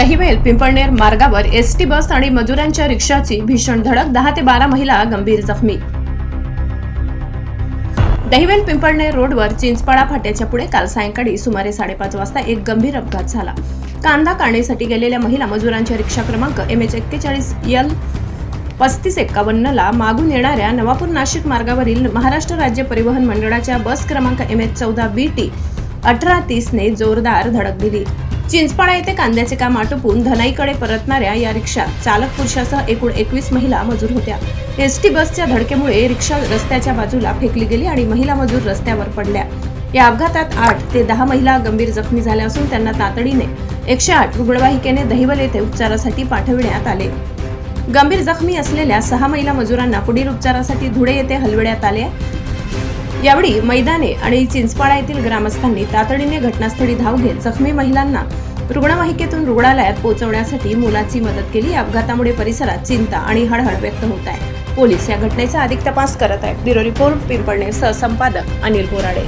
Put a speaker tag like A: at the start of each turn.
A: दहिवेल पिंपळनेर मार्गावर ST bus आणि मजुरांच्या रिक्षाची भीषण धडक दहा ते बारा महिला गंभीर जखमी. दहिवेल पिंपळनेर रोडवर चिंचपाडा फाट्याच्या पुढे काल सायंकाळी सुमारे साडेपाच वाजता एक गंभीर अपघात झाला. कांदा काढण्यासाठी गेलेल्या महिला मजुरांच्या रिक्षा क्रमांक एम एच एक्केचाळीस यल पस्तीस एक्कावन्नला मागून येणाऱ्या नवापूर नाशिक मार्गावरील महाराष्ट्र राज्य परिवहन मंडळाच्या बस क्रमांक एम एच चौदा बी टी अठरा तीसने जोरदार धडक दिली. चिंचपाडा येथे कांद्याचे काम आटोपून धनाईकडे परतणाऱ्या या रिक्षात चालक पुरुषासह एकूण एकवीस महिला मजूर होत्या. एसटी बसच्या धडकेमुळे रिक्षा रस्त्याच्या बाजूला फेकली गेली आणि महिला मजूर रस्त्यावर पडल्या. या अपघातात आठ ते दहा महिला गंभीर जखमी झाल्या असून त्यांना तातडीने एकशे आठ रुग्णवाहिकेने दहिवल येथे उपचारासाठी पाठविण्यात आले. गंभीर जखमी असलेल्या सहा महिला मजुरांना पुढील उपचारासाठी धुळे येथे हलविण्यात आले यावेळी मैदाने आणि चिंचपाडा येथील ग्रामस्थांनी तातडीने घटनास्थळी धाव घेत जखमी महिलांना रुग्णवाहिकेतून रुग्णालयात पोहोचवण्यासाठी मुलाची मदत केली. अपघातामुळे परिसरात चिंता आणि हळहळ व्यक्त होत आहे. पोलीस या घटनेचा अधिक तपास करत आहेत. ब्युरो रिपोर्ट पिंपळनेर सहसंपादक अनिल बोराडे.